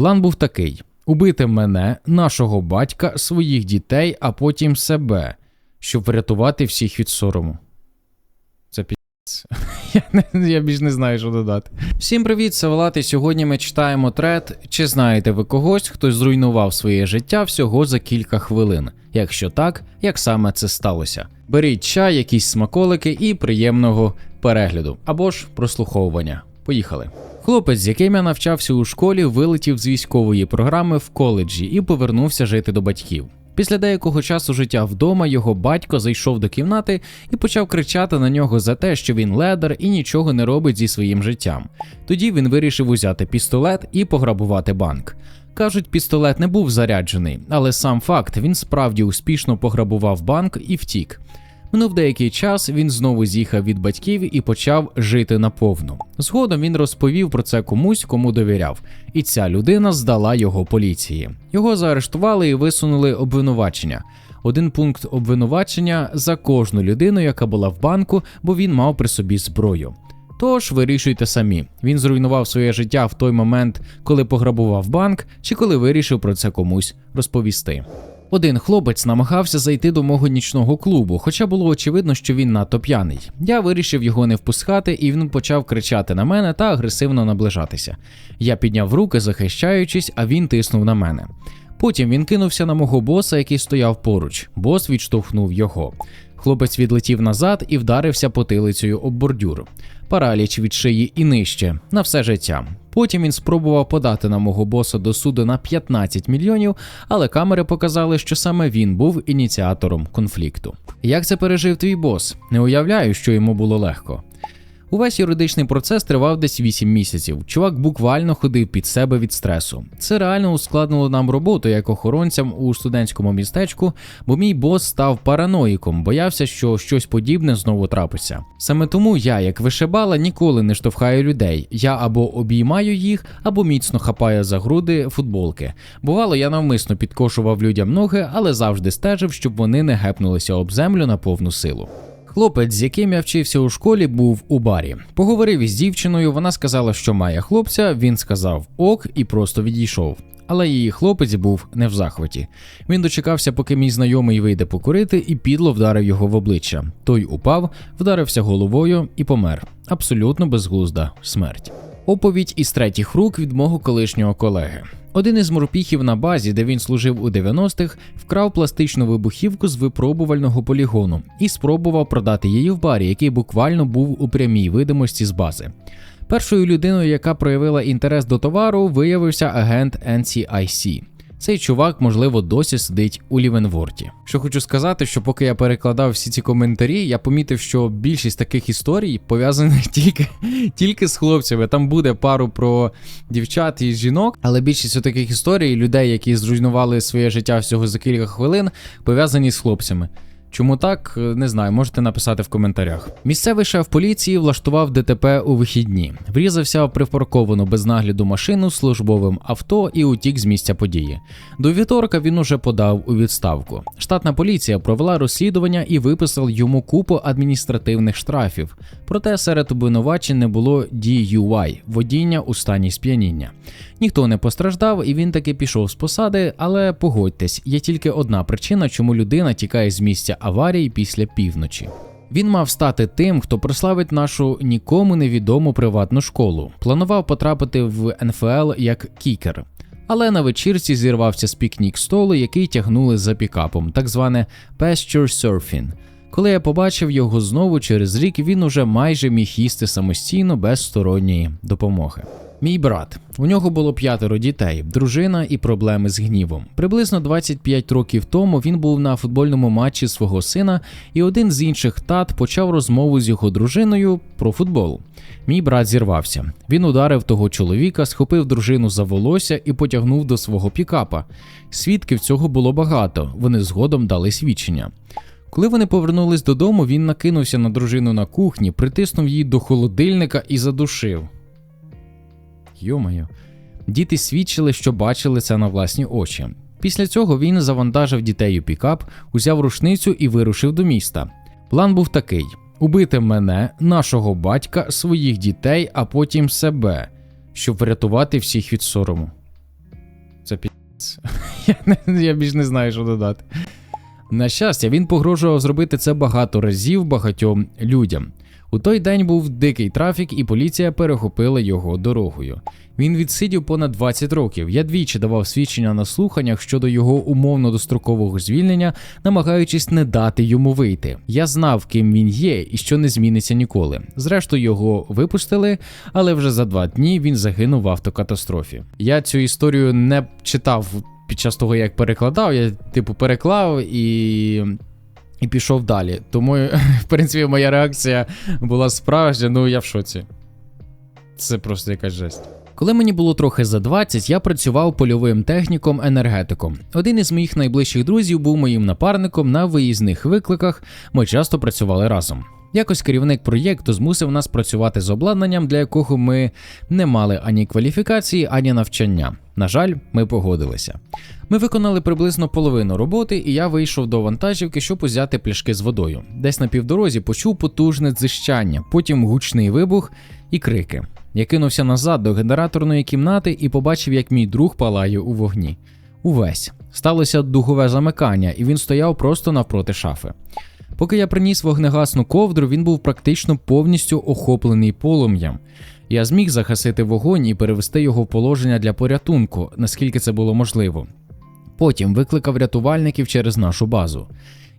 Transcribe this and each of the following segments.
План був такий: убити мене, нашого батька, своїх дітей, а потім себе, щоб врятувати всіх від сорому. Це пі***ць. Я, я більш не знаю, що додати. Всім привіт, це Влад, і Сьогодні ми читаємо трет. Чи знаєте ви когось, хто зруйнував своє життя всього за кілька хвилин? Якщо так, як саме це сталося? Беріть чай, якісь смаколики і приємного перегляду або ж прослуховування. Поїхали. Хлопець, з яким я навчався у школі, вилетів з військової програми в коледжі і повернувся жити до батьків. Після деякого часу життя вдома його батько зайшов до кімнати і почав кричати на нього за те, що він ледер і нічого не робить зі своїм життям. Тоді він вирішив узяти пістолет і пограбувати банк. Кажуть, пістолет не був заряджений, але сам факт він справді успішно пограбував банк і втік. Минув деякий час він знову з'їхав від батьків і почав жити наповну. Згодом він розповів про це комусь, кому довіряв, і ця людина здала його поліції. Його заарештували і висунули обвинувачення. Один пункт обвинувачення за кожну людину, яка була в банку, бо він мав при собі зброю. Тож вирішуйте самі. Він зруйнував своє життя в той момент, коли пограбував банк, чи коли вирішив про це комусь розповісти. Один хлопець намагався зайти до мого нічного клубу, хоча було очевидно, що він надто п'яний. Я вирішив його не впускати, і він почав кричати на мене та агресивно наближатися. Я підняв руки, захищаючись, а він тиснув на мене. Потім він кинувся на мого боса, який стояв поруч. Бос відштовхнув його. Хлопець відлетів назад і вдарився потилицею об бордюр. Параліч від шиї і нижче на все життя. Потім він спробував подати на мого боса до суду на 15 мільйонів, але камери показали, що саме він був ініціатором конфлікту. Як це пережив твій бос? Не уявляю, що йому було легко. Увесь юридичний процес тривав десь 8 місяців. Чувак буквально ходив під себе від стресу. Це реально ускладнило нам роботу як охоронцям у студентському містечку, бо мій бос став параноїком, боявся, що щось подібне знову трапиться. Саме тому я, як вишибала, ніколи не штовхаю людей. Я або обіймаю їх, або міцно хапаю за груди футболки. Бувало, я навмисно підкошував людям ноги, але завжди стежив, щоб вони не гепнулися об землю на повну силу. Хлопець, з яким я вчився у школі, був у барі. Поговорив із дівчиною, вона сказала, що має хлопця. Він сказав ок і просто відійшов. Але її хлопець був не в захваті. Він дочекався, поки мій знайомий вийде покурити, і підло вдарив його в обличчя. Той упав, вдарився головою і помер. Абсолютно безглузда смерть. Оповідь із третіх рук від мого колишнього колеги. Один із морпіхів на базі, де він служив у 90-х, вкрав пластичну вибухівку з випробувального полігону і спробував продати її в барі, який буквально був у прямій видимості з бази. Першою людиною, яка проявила інтерес до товару, виявився агент NCIC. Цей чувак, можливо, досі сидить у Лівенворті. Що хочу сказати, що поки я перекладав всі ці коментарі, я помітив, що більшість таких історій пов'язаних тільки тільки з хлопцями. Там буде пару про дівчат і жінок, але більшість таких історій людей, які зруйнували своє життя всього за кілька хвилин, пов'язані з хлопцями. Чому так, не знаю, можете написати в коментарях. Місцевий шеф поліції влаштував ДТП у вихідні, врізався в припарковану без нагляду машину службовим авто і утік з місця події. До вівторка він уже подав у відставку. Штатна поліція провела розслідування і виписала йому купу адміністративних штрафів. Проте серед обвинувачень не було DUI – водіння у стані сп'яніння. Ніхто не постраждав, і він таки пішов з посади, але погодьтесь, є тільки одна причина, чому людина тікає з місця аварії після півночі. Він мав стати тим, хто прославить нашу нікому невідому приватну школу. Планував потрапити в НФЛ як кікер. Але на вечірці зірвався з пікнік столу, який тягнули за пікапом, так зване pasture surfing. Коли я побачив його знову через рік, він уже майже міг їсти самостійно без сторонньої допомоги. Мій брат. У нього було п'ятеро дітей, дружина і проблеми з гнівом. Приблизно 25 років тому він був на футбольному матчі свого сина, і один з інших тат почав розмову з його дружиною про футбол. Мій брат зірвався. Він ударив того чоловіка, схопив дружину за волосся і потягнув до свого пікапа. Свідків цього було багато. Вони згодом дали свідчення. Коли вони повернулись додому, він накинувся на дружину на кухні, притиснув її до холодильника і задушив. Йомаю. Діти свідчили, що бачили це на власні очі. Після цього він завантажив дітей у пікап, узяв рушницю і вирушив до міста. План був такий: убити мене, нашого батька, своїх дітей, а потім себе, щоб врятувати всіх від сорому. Це пі***ць. Я, я більш не знаю, що додати. На щастя, він погрожував зробити це багато разів багатьом людям. У той день був дикий трафік, і поліція перехопила його дорогою. Він відсидів понад 20 років. Я двічі давав свідчення на слуханнях щодо його умовно дострокового звільнення, намагаючись не дати йому вийти. Я знав, ким він є і що не зміниться ніколи. Зрештою, його випустили, але вже за два дні він загинув в автокатастрофі. Я цю історію не читав під час того, як перекладав. Я типу переклав і. І пішов далі. Тому, в принципі, моя реакція була справжня, ну я в шоці. Це просто якась жесть. Коли мені було трохи за 20, я працював польовим техніком-енергетиком. Один із моїх найближчих друзів був моїм напарником на виїзних викликах. Ми часто працювали разом. Якось керівник проєкту змусив нас працювати з обладнанням, для якого ми не мали ані кваліфікації, ані навчання. На жаль, ми погодилися. Ми виконали приблизно половину роботи, і я вийшов до вантажівки, щоб узяти пляшки з водою. Десь на півдорозі почув потужне дзищання, потім гучний вибух і крики. Я кинувся назад до генераторної кімнати і побачив, як мій друг палає у вогні. Увесь сталося дугове замикання, і він стояв просто навпроти шафи. Поки я приніс вогнегасну ковдру, він був практично повністю охоплений полум'ям. Я зміг загасити вогонь і перевести його в положення для порятунку, наскільки це було можливо. Потім викликав рятувальників через нашу базу.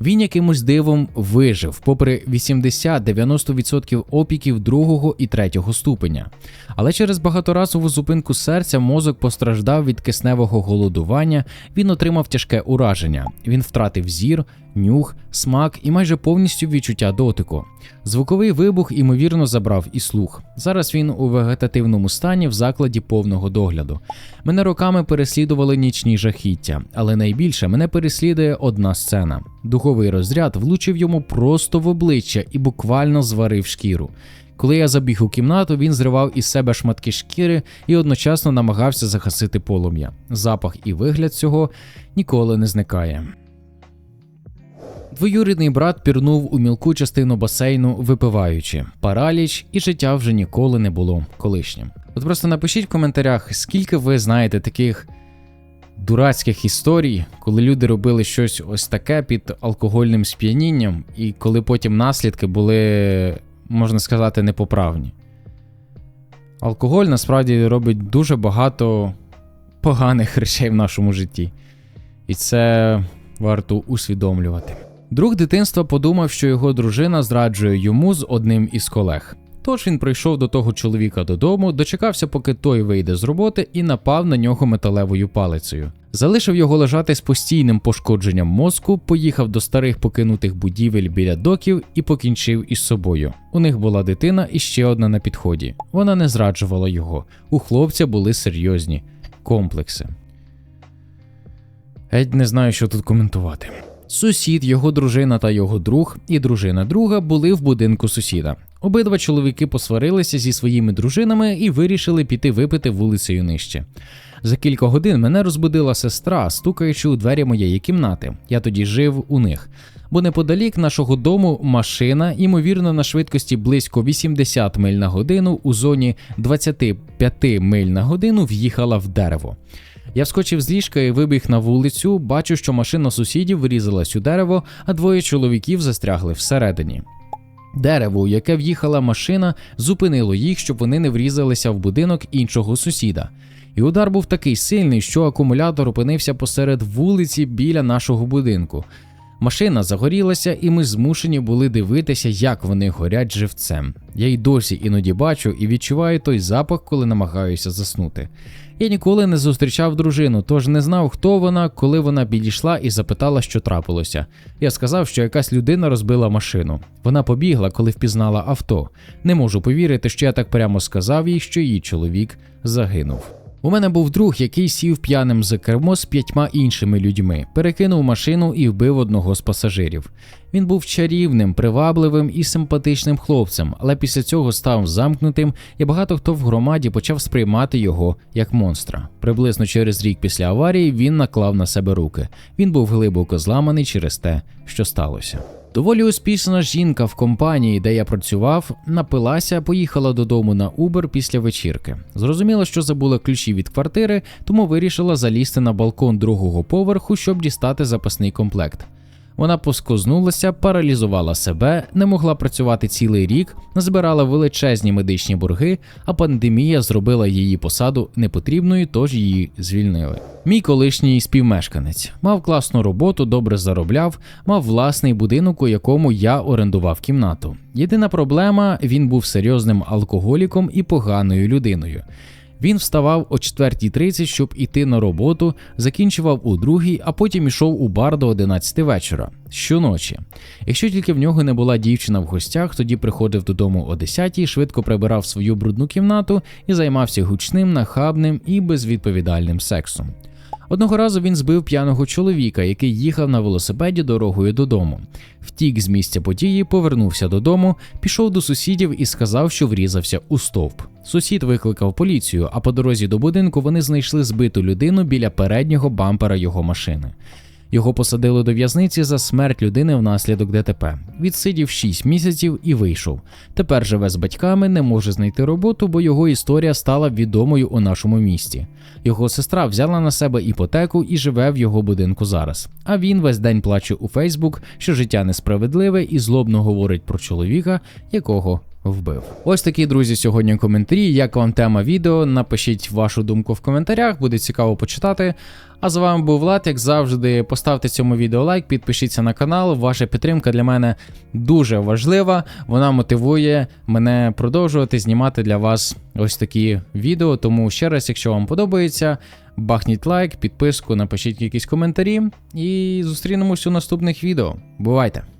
Він якимось дивом вижив, попри 80-90% опіків другого і третього ступеня. Але через багаторазову зупинку серця мозок постраждав від кисневого голодування, він отримав тяжке ураження. Він втратив зір, нюх, смак і майже повністю відчуття дотику. Звуковий вибух, ймовірно, забрав і слух. Зараз він у вегетативному стані в закладі повного догляду. Мене роками переслідували нічні жахіття, але найбільше мене переслідує одна сцена. Духовий розряд влучив йому просто в обличчя і буквально зварив шкіру. Коли я забіг у кімнату, він зривав із себе шматки шкіри і одночасно намагався загасити полум'я. Запах і вигляд цього ніколи не зникає. Двоюрідний брат пірнув у мілку частину басейну, випиваючи параліч, і життя вже ніколи не було колишнім. От просто напишіть в коментарях, скільки ви знаєте таких дурацьких історій, коли люди робили щось ось таке під алкогольним сп'янінням, і коли потім наслідки були, можна сказати, непоправні. Алкоголь насправді робить дуже багато поганих речей в нашому житті. І це варто усвідомлювати. Друг дитинства подумав, що його дружина зраджує йому з одним із колег. Тож він прийшов до того чоловіка додому, дочекався, поки той вийде з роботи, і напав на нього металевою палицею. Залишив його лежати з постійним пошкодженням мозку, поїхав до старих покинутих будівель біля доків і покінчив із собою. У них була дитина і ще одна на підході. Вона не зраджувала його. У хлопця були серйозні комплекси. Геть не знаю, що тут коментувати. Сусід, його дружина та його друг і дружина друга були в будинку сусіда. Обидва чоловіки посварилися зі своїми дружинами і вирішили піти випити вулицею нижче. За кілька годин мене розбудила сестра, стукаючи у двері моєї кімнати. Я тоді жив у них. Бо неподалік нашого дому машина, ймовірно, на швидкості близько 80 миль на годину у зоні 25 миль на годину в'їхала в дерево. Я вскочив з ліжка і вибіг на вулицю, бачу, що машина сусідів врізалась у дерево, а двоє чоловіків застрягли всередині. Дерево, у яке в'їхала машина, зупинило їх, щоб вони не врізалися в будинок іншого сусіда. І удар був такий сильний, що акумулятор опинився посеред вулиці біля нашого будинку. Машина загорілася, і ми змушені були дивитися, як вони горять живцем. Я й досі іноді бачу і відчуваю той запах, коли намагаюся заснути. Я ніколи не зустрічав дружину, тож не знав, хто вона, коли вона підійшла і запитала, що трапилося. Я сказав, що якась людина розбила машину. Вона побігла, коли впізнала авто. Не можу повірити, що я так прямо сказав їй, що її чоловік загинув. У мене був друг, який сів п'яним за кермо з п'ятьма іншими людьми, перекинув машину і вбив одного з пасажирів. Він був чарівним, привабливим і симпатичним хлопцем, але після цього став замкнутим, і багато хто в громаді почав сприймати його як монстра. Приблизно через рік після аварії він наклав на себе руки. Він був глибоко зламаний через те, що сталося. Доволі успішна жінка в компанії, де я працював, напилася, поїхала додому на Uber після вечірки. Зрозуміла, що забула ключі від квартири, тому вирішила залізти на балкон другого поверху, щоб дістати запасний комплект. Вона поскознулася, паралізувала себе, не могла працювати цілий рік, назбирала величезні медичні борги, а пандемія зробила її посаду непотрібною, тож її звільнили. Мій колишній співмешканець мав класну роботу, добре заробляв, мав власний будинок, у якому я орендував кімнату. Єдина проблема він був серйозним алкоголіком і поганою людиною. Він вставав о 4.30, щоб іти на роботу, закінчував у другій, а потім ішов у бар до 11 вечора щоночі. Якщо тільки в нього не була дівчина в гостях, тоді приходив додому о 10 швидко прибирав свою брудну кімнату і займався гучним, нахабним і безвідповідальним сексом. Одного разу він збив п'яного чоловіка, який їхав на велосипеді дорогою додому. Втік з місця події, повернувся додому, пішов до сусідів і сказав, що врізався у стовп. Сусід викликав поліцію, а по дорозі до будинку вони знайшли збиту людину біля переднього бампера його машини. Його посадили до в'язниці за смерть людини внаслідок ДТП. Відсидів 6 місяців і вийшов. Тепер живе з батьками, не може знайти роботу, бо його історія стала відомою у нашому місті. Його сестра взяла на себе іпотеку і живе в його будинку зараз. А він весь день плаче у Фейсбук, що життя несправедливе і злобно говорить про чоловіка, якого вбив. Ось такі друзі сьогодні коментарі. Як вам тема відео? Напишіть вашу думку в коментарях, буде цікаво почитати. А з вами був Влад, як завжди, поставте цьому відео лайк, підпишіться на канал. Ваша підтримка для мене дуже важлива. Вона мотивує мене продовжувати знімати для вас ось такі відео. Тому ще раз, якщо вам подобається, бахніть лайк, підписку, напишіть якісь коментарі і зустрінемось у наступних відео. Бувайте!